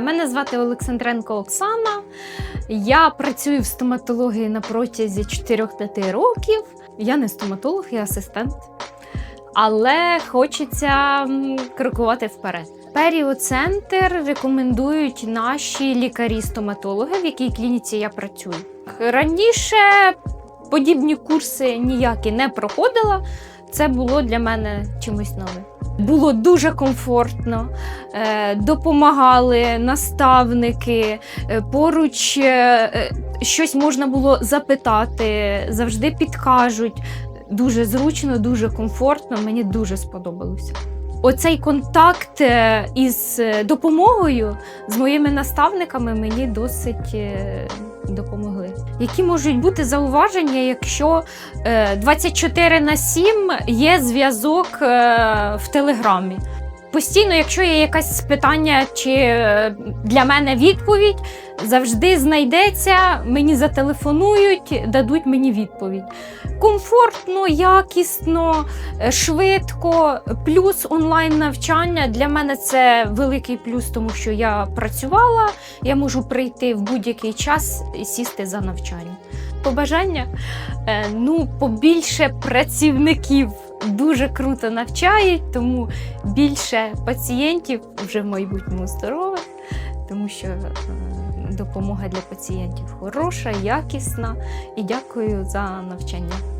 Мене звати Олександренко Оксана. Я працюю в стоматології на протязі 4-5 років. Я не стоматолог, я асистент. Але хочеться крокувати вперед. Періоцентр рекомендують наші лікарі-стоматологи, в якій клініці я працюю. Раніше подібні курси ніякі не проходила. Це було для мене чимось новим. Було дуже комфортно, е, допомагали наставники, е, поруч е, щось можна було запитати, завжди підкажуть. Дуже зручно, дуже комфортно, мені дуже сподобалося. Оцей контакт із допомогою з моїми наставниками мені досить допомогли. Які можуть бути зауваження, якщо е, 24 на 7 є зв'язок е, в Телеграмі? Постійно, якщо є якесь питання чи е, для мене відповідь, завжди знайдеться, мені зателефонують, дадуть мені відповідь. Комфортно, якісно, е, швидко, плюс онлайн навчання. Для мене це великий плюс, тому що я працювала, я можу прийти в будь-який час і сісти за навчання. Побажання Е, ну, побільше працівників дуже круто навчають, тому більше пацієнтів вже в майбутньому здорових, тому що е, допомога для пацієнтів хороша, якісна. І дякую за навчання.